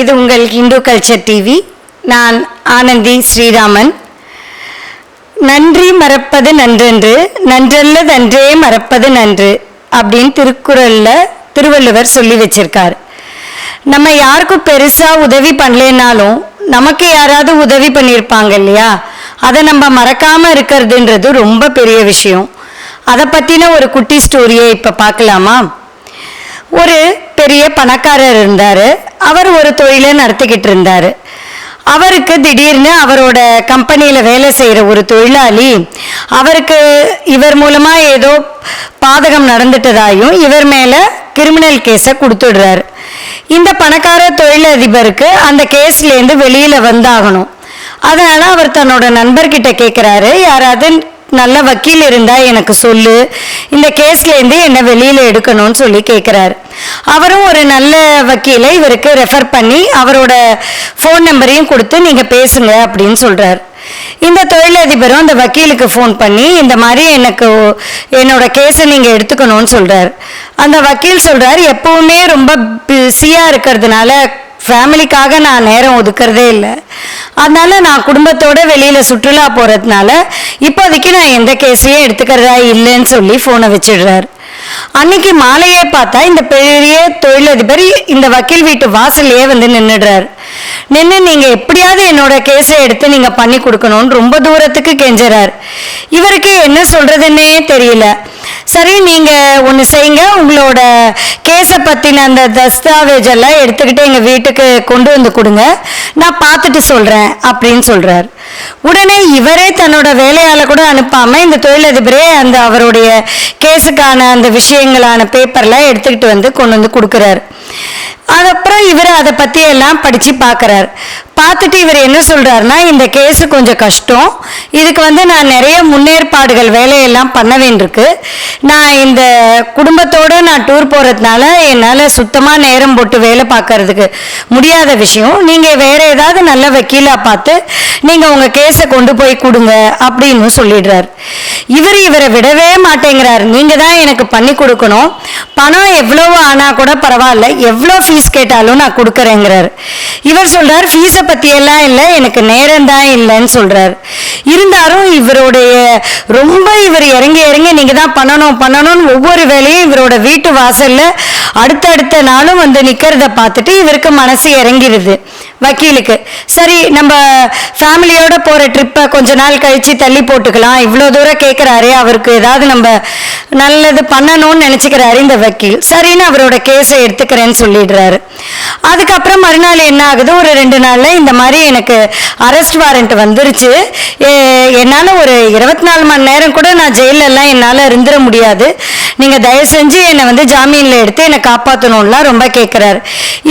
இது உங்கள் Hindu culture TV நான் ஆனந்தி ஸ்ரீராமன். நன்றி மறப்பது நன்றென்று நன்றல்லதன்றே மறப்பது நன்று அப்படின்னு திருக்குறளில் திருவள்ளுவர் சொல்லி வச்சிருக்கார். நம்ம யாருக்கும் பெருசாக உதவி பண்ணலனாலும் நமக்கு யாராவது உதவி பண்ணியிருப்பாங்க இல்லையா? அதை நம்ம மறக்காமல் இருக்கிறதுன்றது ரொம்ப பெரிய விஷயம். அதை பற்றின ஒரு குட்டி ஸ்டோரியை இப்போ பார்க்கலாமா? ஒரு பெரிய பணக்காரர் இருந்தார். அவர் ஒரு தொழிலை நடத்திக்கிட்டு இருந்தார். அவருக்கு திடீர்னு அவரோட கம்பெனியில் வேலை செய்கிற ஒரு தொழிலாளி அவருக்கு இவர் மூலமாக ஏதோ பாதகம் நடந்துட்டதாயும் இவர் மேலே கிரிமினல் கேஸை கொடுத்துடுறாரு. இந்த பணக்கார தொழிலதிபருக்கு அந்த கேஸ்லேருந்து வெளியில் வந்தாகணும். அதனால் அவர் தன்னோட நண்பர்கிட்ட கேட்குறாரு யாராவது நல்ல வக்கீல் இருந்தா எனக்கு சொல்லு. இந்த கேஸ்லேருந்து என்ன வெளியில எடுக்கணும்னு சொல்லி கேட்குறாரு அவரும் ஒரு நல்ல வக்கீலை இவருக்கு ரெஃபர் பண்ணி அவரோட ஃபோன் நம்பரையும் கொடுத்து நீங்க பேசுங்க அப்படின்னு சொல்றாரு. இந்த தொழிலதிபரும் அந்த வக்கீலுக்கு ஃபோன் பண்ணி இந்த மாதிரி எனக்கு என்னோட கேஸை நீங்கள் எடுத்துக்கணும்னு சொல்கிறார் அந்த வக்கீல் சொல்கிறார் எப்பவுமே ரொம்ப பிஸியாக இருக்கிறதுனால ஃபேமிலிக்காக நான் நேரம் ஒதுக்குறதே இல்லை. அதனால நான் குடும்பத்தோட வெளியில் சுற்றுலா போகிறதுனால இப்போதைக்கு நான் எந்த கேஸையும் எடுத்துக்கிறதா இல்லைன்னு சொல்லி ஃபோனை வச்சிடுறாரு. அன்னைக்கு மாலையே பார்த்தா இந்த பெரிய தொழிலதிபர் இந்த வக்கீல் வீட்டு வாசல்லையே வந்து நின்றுடுறாரு நின்று நீங்கள் எப்படியாவது என்னோட கேஸை எடுத்து நீங்கள் பண்ணி கொடுக்கணும்னு ரொம்ப தூரத்துக்கு கெஞ்சுறாரு. இவருக்கு என்ன சொல்கிறதுன்னே தெரியல. சரி நீங்கள் ஒன்று செய்யுங்க. உங்களோட கேஸை பற்றின அந்த தஸ்தாவேஜ் எல்லாம் எடுத்துக்கிட்டு எங்கள் வீட்டுக்கு கொண்டு வந்து கொடுங்க. நான் பார்த்துட்டு சொல்கிறேன் அப்படின்னு சொல்கிறார் உடனே இவரே தன்னோட வேலையால் கூட அனுப்பாமல் இந்த தொழிலதிபரே அந்த அவருடைய கேஸுக்கான அந்த விஷயங்களான பேப்பர்லாம் எடுத்துக்கிட்டு வந்து கொண்டு வந்து கொடுக்குறாரு. அதுக்கப்புறம் இவர் அதை பற்றி எல்லாம் படித்து பார்க்குறாரு. பார்த்துட்டு இவர் என்ன சொல்கிறாருன்னா இந்த கேஸு கொஞ்சம் கஷ்டம். இதுக்கு வந்து நான் நிறைய முன்னேற்பாடுகள் வேலையெல்லாம் பண்ண வேண்டியிருக்கு நான் இந்த குடும்பத்தோடு நான் டூர் போகிறதுனால என்னால் சுத்தமாக நேரம் போட்டு வேலை பார்க்கறதுக்கு முடியாத விஷயம். நீங்கள் வேறு ஏதாவது நல்ல வக்கீலாக பார்த்து நீங்கள் உங்கள் கேஸை கொண்டு போய் கொடுங்க அப்படின்னு சொல்லிடுறார். இவர் இவரை விடவே மாட்டேங்கிறார். நீங்கள் தான் எனக்கு பண்ணி கொடுக்கணும். பணம் எவ்வளோ ஆனால் கூட பரவாயில்ல. எவ்வளோ ஃபீஸ் கேட்டாலும் நான் கொடுக்குறேங்கிறார். இவர் சொல்கிறார் ஃபீஸை பற்றியெல்லாம் இல்லை எனக்கு நேரம் தான் இல்லைன்னு சொல்கிறார் இருந்தாலும் இவருடைய ரொம்ப இவர் இறங்கி இறங்கி நீங்கள் தான் பண்ணணும் பண்ணணும்னு ஒவ்வொரு வேலையும் இவரோட வீட்டு வாசலில் அடுத்தடுத்த நாளும் வந்து நிற்கிறத பார்த்துட்டு இவருக்கு மனசு இறங்கிடுது வக்கீலுக்கு. சரி நம்ம ஃபேமிலியோட போகிற ட்ரிப்பை கொஞ்ச நாள் கழித்து தள்ளி போட்டுக்கலாம். இவ்வளோ தூரம் கேட்குறாரு அவருக்கு ஏதாவது நம்ம நல்லது பண்ணணும்னு நினச்சிக்கிறாரு இந்த வக்கீல். சரின்னு அவரோட கேஸை எடுத்துக்கிறேன்னு சொல்லிடுறாரு. அதுக்கப்புறம் மறுநாள் என்ன ஆகுது? ஒரு ரெண்டு நாளில் இந்த மாதிரி எனக்கு அரெஸ்ட் வாரண்ட் வந்துருச்சு. என்னால் ஒரு இருபத்தி நாலு மணி நேரம் கூட நான் ஜெயிலெல்லாம் என்னால் இருந்துட முடியாது. நீங்கள் தயவு செஞ்சு என்னை வந்து ஜாமீனில் எடுத்து என்னை காப்பாற்றணும்லாம் ரொம்ப கேட்குறாரு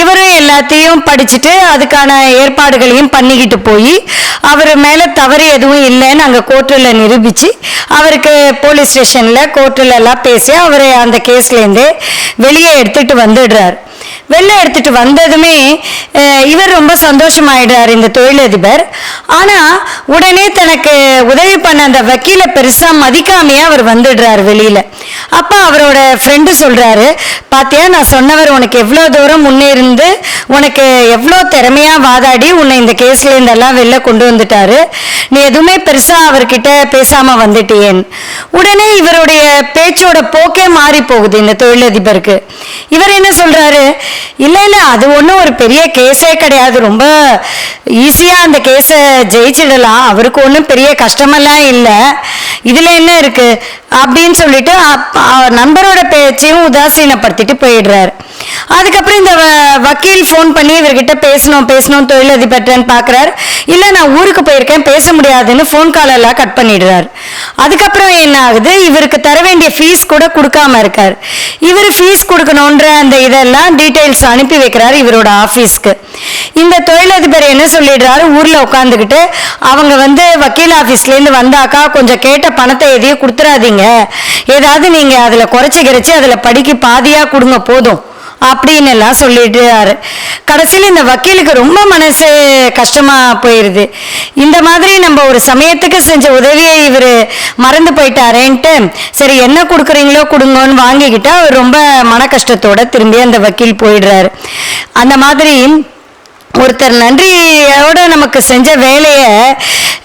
இவரும் எல்லாத்தையும் படிச்சுட்டு அதுக்கான ஏற்பாடுகளையும் பண்ணிக்கிட்டு போய் அவர் மேலே தவறு எதுவும் இல்லைன்னு அங்கே கோர்ட்டில் நிரூபித்து அவருக்கு போலீஸ் ஸ்டேஷனில் கோர்ட்டில் எல்லாம் பேசி அவரை அந்த கேஸ்லேருந்தே வெளியே எடுத்துகிட்டு வந்துடுறார். வெளில எடுத்துட்டு வந்ததுமே இவர் ரொம்ப சந்தோஷமாயிடுறார் இந்த தொழிலதிபர். ஆனால் உடனே தனக்கு உதவி பண்ண அந்த வக்கீலை பெருசாக மதிக்காமையே அவர் வந்துடுறார் வெளியில. அப்போ அவரோட ஃப்ரெண்டு சொல்கிறாரு பார்த்தியா நான் சொன்னவர் உனக்கு எவ்வளோ தூரம் முன்னே இருந்து உனக்கு எவ்வளோ திறமையாக வாதாடி உன்னை இந்த கேஸில் இருந்தெல்லாம் வெளில கொண்டு வந்துட்டாரு. நீ எதுவுமே பெருசாக அவர்கிட்ட பேசாமல் வந்துட்டியேன். உடனே இவருடைய பேச்சோட போக்கே மாறி போகுது இந்த தொழிலதிபருக்கு. இவர் என்ன சொல்கிறாரு இல்லை இல்லை அது ஒன்றும் ஒரு பெரிய கேஸே கிடையாது. ரொம்ப ஈஸியாக அந்த கேஸை ஜெயிச்சிடலாம். அவருக்கு ஒன்றும் பெரிய கஷ்டமெல்லாம் இல்லை. இதில் என்ன இருக்குது அப்படின்னு சொல்லிட்டு அவர் நண்பரோட பேச்சையும் உதாசீனப்படுத்திட்டு போயிடுறாரு. அதுக்கப்புறம் இந்த வ- வக்கீல் ஃபோன் பண்ணி இவர்கிட்ட பேசணும் பேசணும் தொழிலதிபர்ன்னு பார்க்குறாரு இல்லை நான் ஊருக்கு போயிருக்கேன் பேச முடியாதுன்னு ஃபோன் கால் எல்லாம் கட் பண்ணிடுறாரு. அதுக்கப்புறம் என்ன ஆகுது? இவருக்கு தர வேண்டிய ஃபீஸ் கூட கொடுக்காம இருக்கார். இவர் ஃபீஸ் கொடுக்கணுன்ற அந்த இதெல்லாம் டீட்டெயில்ஸ் அனுப்பி வைக்கிறாரு இவரோட ஆஃபீஸ்க்கு இந்த தொழிலதிபர் என்ன சொல்லிடுறாரு? ஊரில் உட்காந்துக்கிட்டு அவங்க வந்து வக்கீல் ஆஃபீஸ்லேருந்து வந்தாக்கா கொஞ்சம் கேட்ட பணத்தை எதையும் கொடுத்துறாதீங்க. ஏதாவது நீங்கள் அதில் குறைச்சி கிறைச்சி அதில் படிக்க பாதியாக கொடுங்க போதும். அப்படின்னு எல்லாம் சொல்லிட்டாரு. கடைசியில் இந்த வக்கீலுக்கு ரொம்ப மனசு கஷ்டமா போயிருது. இந்த மாதிரி நம்ம ஒரு சமயத்துக்கு செஞ்ச உதவியை இவர் மறந்து போயிட்டாரேன்ட்டு சரி என்ன கொடுக்குறீங்களோ கொடுங்கன்னு வாங்கிக்கிட்டா அவர் ரொம்ப மன கஷ்டத்தோட திரும்பி அந்த வக்கீல் போயிடுறாரு. அந்த மாதிரி ஒருத்தர் நன்றியோட நமக்கு செஞ்ச வேலையை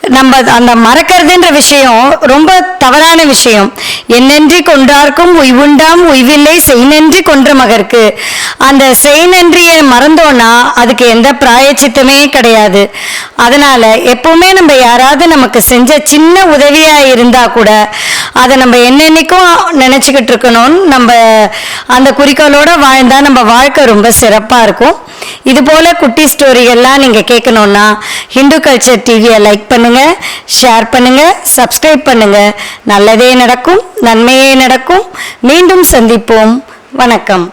நம்ம அந்த மறக்கிறதுன்ற விஷயம் ரொம்ப தவறான விஷயம். என்னென்றி கொன்றார்க்கும் உய்வுண்டாம் உய்வில்லை செய்நன்றி கொன்ற மகருக்கு அந்த செய்நன்றியை மறந்தோன்னா அதுக்கு எந்த பிராயச்சித்தமே கிடையாது. அதனால எப்பவுமே நம்ம யாராவது நமக்கு செஞ்ச சின்ன உதவியாக இருந்தா கூட அதை நம்ம என்னென்னைக்கும் நினச்சிக்கிட்டு இருக்கணும்னு நம்ம அந்த குறிக்கோளோட வாழ்ந்தா நம்ம வாழ்க்கை ரொம்ப சிறப்பாக இருக்கும். இது போல குட்டி ஸ்டோரிகள்லாம் நீங்கள் கேட்கணுன்னா ஹிந்து கல்ச்சர் டிவியை லைக் பண்ணுங்க ஷேர் பண்ணுங்க சப்ஸ்கிரைப் பண்ணுங்க. நல்லதே நடக்கும் நன்மையே நடக்கும். மீண்டும் சந்திப்போம். வணக்கம்.